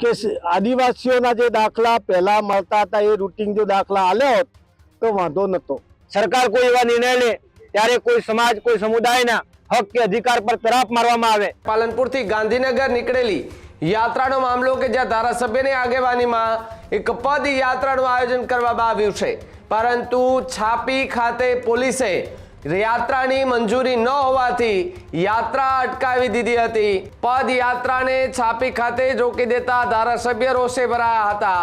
કે આદિવાસીઓના જે દાખલા પહેલા મળતા હતા, એ રૂટિંગ જો દાખલા આલ્યા હોત, તો વાંધો નતો સરકાર કોઈ એવા નિર્ણય લે, ત્યારે કોઈ સમાજ, કોઈ સમુદાયના હક કે અધિકાર પર તરાપ મારવામાં આવે. પાલનપુરથી ગાંધીનગર નીકળેલી યાત્રાનો મામલો કે જ્યાં ધારાસભ્યની આગેવાનીમાં એક પદ યાત્રાનું આયોજન કરવામાં આવ્યું છે. પરંતુ છાપી ખાતે પોલીસે યાત્રાની મંજૂરી ન હોવાથી યાત્રા અટકાવી દીધી હતી. પદ યાત્રાને છાપી ખાતે રોકી દેતા ધારાસભ્ય રોષે ભરાયા હતા.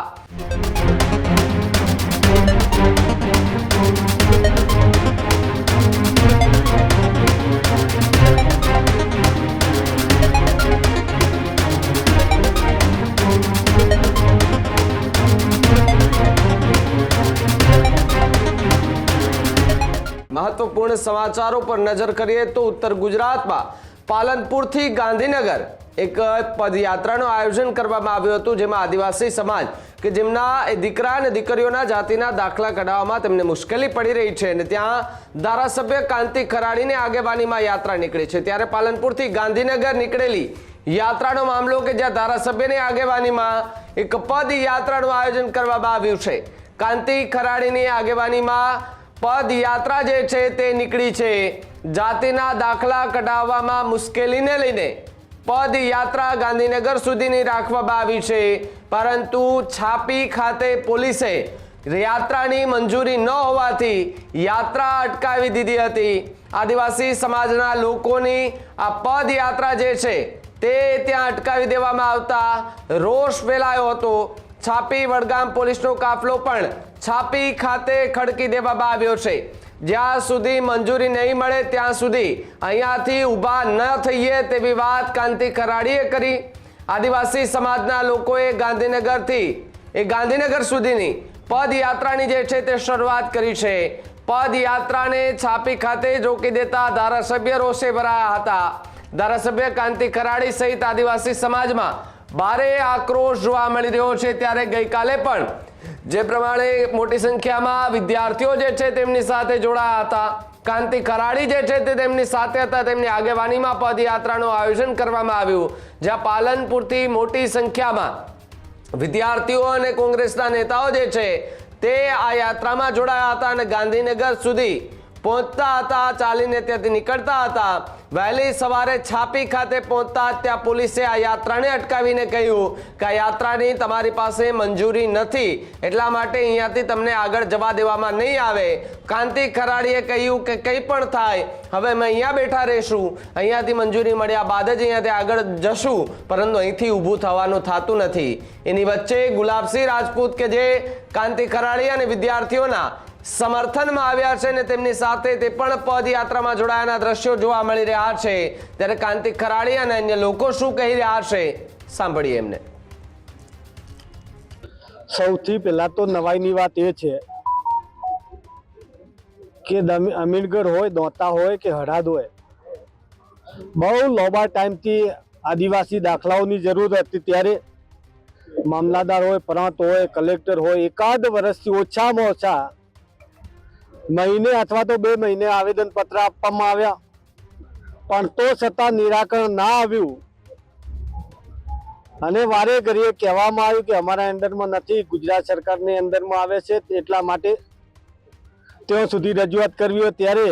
મહત્વપૂર્ણ સમાચારો પર નજર કરીએ તો ઉત્તર ગુજરાતમાં પાલનપુરથી ગાંધીનગર એક પદયાત્રાનું આયોજન કરવામાં આવ્યું હતું, જેમાં આદિવાસી સમાજ કે જેમના દીકરા અને દીકરીઓના જાતિના દાખલા કઢાવવામાં તેમને મુશ્કેલી પડી રહી છે અને ત્યાં ધારાસભ્ય કાંતિ ખરાડીની આગેવાનીમાં યાત્રા નીકળી છે. ત્યારે પાલનપુરથી ગાંધીનગર નીકળેલી યાત્રાનો મામલો કે જ્યાં ધારાસભ્યની આગેવાનીમાં એક પદયાત્રાનું આયોજન કરવામાં આવ્યું છે. કાંતિ ખરાડીની આગેવાનીમાં પદયાત્રા જે છે તે નીકળી છે. જાતિના દાખલા કઢાવવામાં મુશ્કેલીને લઈને પદયાત્રા ગાંધીનગર સુધીની રાખવામાં આવી છે. પરંતુ છાપી ખાતે પોલીસે યાત્રાની મંજૂરી ન હોવાથી યાત્રા અટકાવી દીધી હતી. આદિવાસી સમાજના લોકોની આ પદયાત્રા જે છે તે ત્યાં અટકાવી દેવામાં આવતા રોષ ફેલાયો હતો. છાપી વડગામ પોલીસનો કાફલો પણ છાપી ખાતે ખડકી દેવામાં આવ્યો છે. જ્યાં સુધી મંજૂરી નહીં મળે ત્યાં સુધી અહીંયાથી ઊભા ન થઈએ તેવી વાત કાંતિ કરાડીએ કરી. આદિવાસી સમાજના લોકોએ ગાંધીનગરથી, એ ગાંધીનગર સુધીની પદયાત્રાની જે છે તે શરૂઆત કરી છે. પદયાત્રાને છાપી ખાતે જ રોકી દેતા ધારાસભ્ય રોષે ભરાયા હતા. ધારાસભ્ય કાંતિ કરાડી સહિત આદિવાસી સમાજમાં ભારે આક્રોશ જોવા મળી રહ્યો છે. ત્યારે ગઈકાલે પણ જે પ્રમાણે મોટી સંખ્યામાં વિદ્યાર્થીઓ જે છે તેમની સાથે જોડાયા હતા. કાંતિ કરાડી જે છે તે તેમની સાથે હતા. તેમની આગેવાનીમાં પદયાત્રાનું આયોજન કરવામાં આવ્યું. જ્યાં પાલનપુરથી મોટી સંખ્યામાં વિદ્યાર્થીઓ અને કોંગ્રેસના નેતાઓ જે છે તે આ યાત્રામાં જોડાયા હતા અને ગાંધીનગર સુધી પહોંચતા હતા, ચાલીને ત્યાંથી નીકળતા હતા. વહેલી સવારે છાપી ખાતે પહોંચતા ત્યાં પોલીસે આ યાત્રાને અટકાવીને કહ્યું કે આ યાત્રાની તમારી પાસે મંજૂરી નથી. એટલા માટે અહીંયાથી તમને આગળ જવા દેવામાં નહીં આવે. કાંતિ ખરાડીએ કહ્યું કે કંઈ પણ થાય, હવે અમે અહીંયા બેઠા રહીશું. અહીંયાથી મંજૂરી મળ્યા બાદ જ અહીંયાથી આગળ જશું, પરંતુ અહીંથી ઊભું થવાનું થતું નથી. એની વચ્ચે ગુલાબસિંહ રાજપૂત કે જે કાંતિ ખરાડી અને વિદ્યાર્થીઓના સમર્થનમાં આવ્યા છે અને તેમની સાથે તે પણ પદયાત્રામાં જોડાયાના દ્રશ્યો જોવા મળી રહ્યા છે. ત્યારે કાંતિ ખરાડી અને અન્ય લોકો શું કહી રહ્યા છે? સાંભળીએ એમને. સૌથી પહેલા તો નવાઈની વાત એ છે કે અમીરગઢ હોય, દોતા હોય કે હળાદ હોય, બહુ લોબા ટાઈમથી આદિવાસી દાખલાઓની જરૂર હતી. ત્યારે મામલાદાર હોય, પ્રાંત હોય, કલેક્ટર હોય, એકાદ વર્ષથી ઓછામાં ઓછા મહિને અથવા તો બે મહિને આવેદન પત્ર આપવામાં આવ્યા. પણ તો છતાં નિરાકરણ ના આવ્યું. અને વારે ઘડીએ કહેવામાં આવ્યું કે અમારા અંદરમાં નથી, ગુજરાત સરકારની અંદરમાં આવે છે એટલા માટે ત્યાં સુધી રજૂઆત કરવી હોય ત્યારે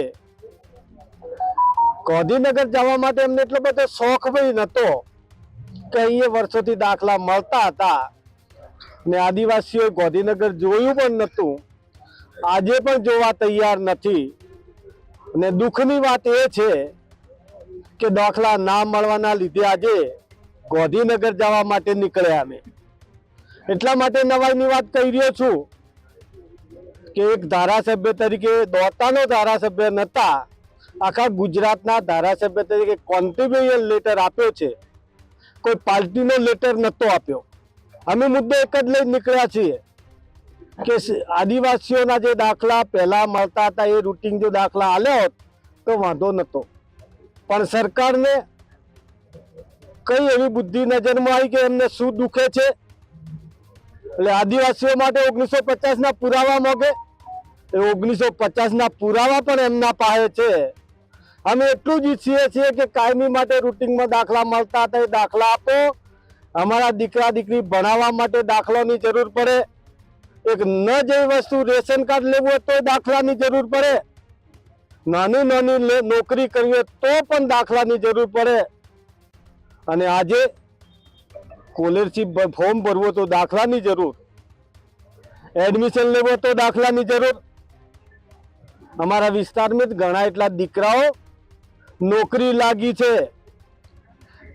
ગાંધીનગર જવા માટે એમને એટલો બધો શોખ ભાઈ નહોતો કે અહીંયા વર્ષોથી દાખલા મળતા હતા. ને આદિવાસીઓએ ગાંધીનગર જોયું પણ નતું. આજે પણ જોવા તૈયાર નથી. અને દુઃખની વાત એ છે કે દાખલા ના મળવાના લીધે આજે ગાંધીનગર જવા માટે નીકળ્યા અમે. એટલા માટે નવાઈની વાત કહી રહ્યો છું કે એક ધારાસભ્ય તરીકે દોતાનો ધારાસભ્ય નતા, આખા ગુજરાતના ધારાસભ્ય તરીકે કોન્ટ્રીબ્યુશન લેટર આપ્યો છે. કોઈ પાર્ટીનો લેટર નહોતો આપ્યો. અમે મુદ્દો એક જ લઈ નીકળ્યા છીએ. કે આદિવાસીઓના જે દાખલા પહેલા મળતા હતા, એ રૂટિન જો દાખલા આલ્યા હોત, તો વાંધો નહોતો પણ સરકારને કઈ એવી બુદ્ધિ નજરમાં આવી કે એમને શું દુખે છે? એટલે આદિવાસીઓ માટે ઓગણીસો પચાસના પુરાવા મોગે એ ઓગણીસો પચાસના પુરાવા પણ એમના પાસે છે. અમે એટલું જ ઈચ્છીએ છીએ કે કાયમી માટે રૂટિનમાં દાખલા મળતા હતા, એ દાખલા આપો. અમારા દીકરા દીકરી ભણાવવા માટે દાખલાની જરૂર પડે. એક ન જેવી વસ્તુ રેશન કાર્ડ લેવું હોય તો દાખલાની જરૂર પડે. નાની નાની નોકરી કરવી તો પણ દાખલાની જરૂર પડે. અને આજે સ્કોલરશીપ ફોર્મ ભરવો તો દાખલાની જરૂર. એડમિશન લેવો તો દાખલાની જરૂર. અમારા વિસ્તારમાં જ ઘણા એટલા દીકરાઓ નોકરી લાગી છે.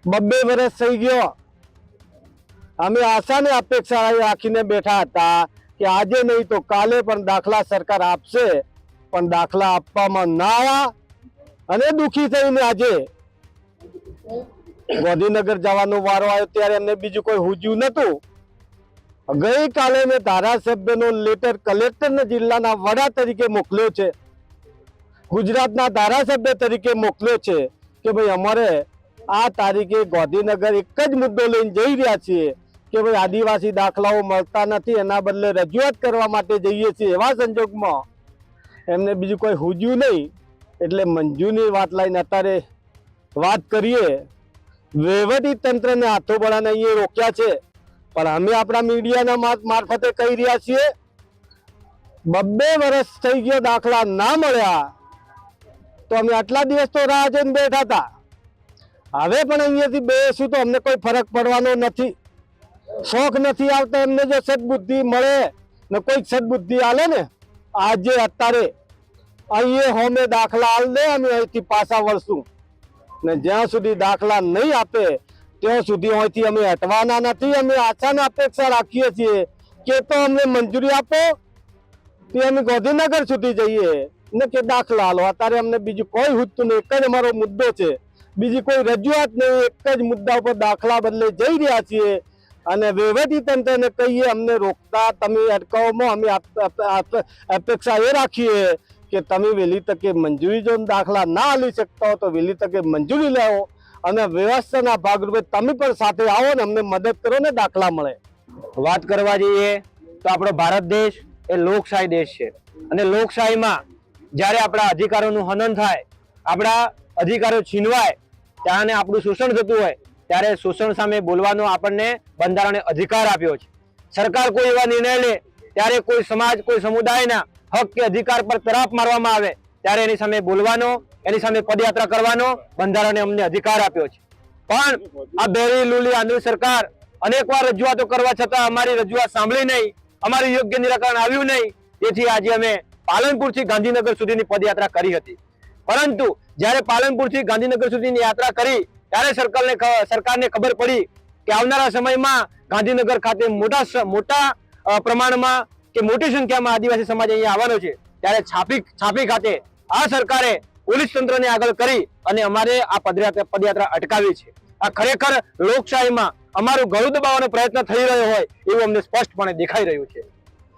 બબ્બે વર્ષ થઈ ગયો. અમે આશાની અપેક્ષા રાખીને બેઠા હતા. કે આજે નહીં તો કાલે પણ દાખલા સરકાર આપશે, પણ દાખલા આપવામાં ના આવ્યા અને દુખી થઈને આજે ગાંધીનગર જવાનો વારો આવ્યો ત્યારે એમને બીજું કોઈ હુજ્યું નતું ગઈકાલે મેં ધારાસભ્યનો લેટર કલેક્ટરને જિલ્લાના વડા તરીકે મોકલ્યો છે. ગુજરાતના ધારાસભ્ય તરીકે મોકલ્યો છે કે ભાઈ અમારે આ તારીખે ગાંધીનગર એક જ મુદ્દો લઈને જઈ રહ્યા છીએ. કે ભાઈ આદિવાસી દાખલાઓ મળતા નથી, એના બદલે રજૂઆત કરવા માટે જઈએ છીએ એવા સંજોગમાં. એમને બીજું કોઈ હુજ્યું નહીં. એટલે મંજુની વાત લઈને અત્યારે વાત કરીએ. વહીવટી તંત્રને હાથો બળાને અહીંયા રોક્યા છે. પણ અમે આપણા મીડિયાના માર- મારફતે કહી રહ્યા છીએ, બબ્બે વર્ષ થઈ ગયા દાખલા ના મળ્યા. તો અમે આટલા દિવસ તો રાહ જોઈને બેઠા હતા. હવે પણ અહીંયાથી બેસું તો અમને કોઈ ફરક પડવાનો નથી. શોખ નથી આવતા એમને જો સદબુદ્ધિ મળે ને કોઈક સદબુદ્ધિ આલે ને, આજે અત્યારે અહીંયા હોમે દાખલા આલ દે, અમે અહીંથી પાછા વળશું. ને જ્યાં સુધી દાખલા નહીં આપે, ત્યાં સુધી અહીંથી અમે હટવાના નથી, અમે આશાને અપેક્ષા રાખીએ છીએ કે તો અમને મંજૂરી આપો, તે અમે ગાંધીનગર સુધી જઈએ. ને કે દાખલા આલો, અત્યારે અમને બીજું કોઈ હુજતું નહીં, એક જ અમારો મુદ્દો છે. બીજી કોઈ રજૂઆત નહીં, એક જ મુદ્દા ઉપર દાખલા બદલે જઈ રહ્યા છીએ. અને વહીવટી તંત્રને કહીએ, અમને રોકતા, તમે અટકાવોમાં અમે અપેક્ષા એ રાખીએ કે તમે વહેલી તકે મંજૂરી જો દાખલા ના આલી શકતા હો, તો વહેલી તકે મંજૂરી લેવો અને વ્યવસ્થાના ભાગરૂપે તમે પણ સાથે આવો ને અમને મદદ કરો ને દાખલા મળે. વાત કરવા જઈએ તો આપણો ભારત દેશ એ લોકશાહી દેશ છે અને લોકશાહીમાં જ્યારે આપણા અધિકારોનું હનન થાય, આપણા અધિકારો છીનવાય ત્યારે આપણું શોષણ થતું હોય ત્યારે શોષણ સામે બોલવાનો આપણને બંધારણે અધિકાર આપ્યો છે. સરકાર કોઈ એવા નિર્ણય લે, ત્યારે કોઈ સમાજ, કોઈ સમુદાયના હક કે અધિકાર પર તરાપ મારવામાં આવે, ત્યારે એની સામે બોલવાનો, એની સામે પદયાત્રા કરવાનો બંધારણે અમને અધિકાર આપ્યો છે. પણ આ બેરી લુલી આંધળી સરકાર અનેકવાર રજૂઆતો કરવા છતાં અમારી રજૂઆત સાંભળી નહીં, અમારું યોગ્ય નિરાકરણ આવ્યું નહીં, તેથી આજે અમે પાલનપુરથી ગાંધીનગર સુધીની પદયાત્રા કરી હતી. પરંતુ જ્યારે પાલનપુરથી ગાંધીનગર સુધીની યાત્રા કરી ત્યારે સરકારને સરકારને ખબર પડી કે આવનારા સમયમાં ગાંધીનગર ખાતે મોટા મોટા પ્રમાણમાં કે મોટી સંખ્યામાં આદિવાસી સમાજ અહીંયા આવવાનો છે. ત્યારે છાપી છાપી ખાતે આ સરકારે પોલીસ તંત્રને આગળ કરી અને અમારે આ પદયાત્રા પદયાત્રા અટકાવી છે. આ ખરેખર લોકશાહીમાં અમારું ગળું દબાવવાનો પ્રયત્ન થઈ રહ્યો હોય એવું અમને સ્પષ્ટપણે દેખાઈ રહ્યું છે.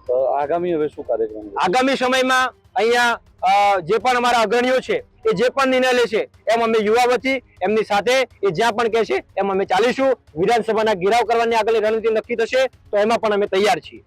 તો આગામી હવે શું કાર્યક્રમ? આગામી સમયમાં અહીંયા જે પણ અમારા અગ્રણીઓ છે, એ જે પણ નિર્ણય લે છે, એમ અમે યુવા વતી એમની સાથે એ જ્યાં પણ કહે છે, એમ અમે ચાલીશું. વિધાનસભાના ઘેરાવ કરવાની આગળ રણનીતિ નક્કી થશે, તો એમાં પણ અમે તૈયાર છીએ.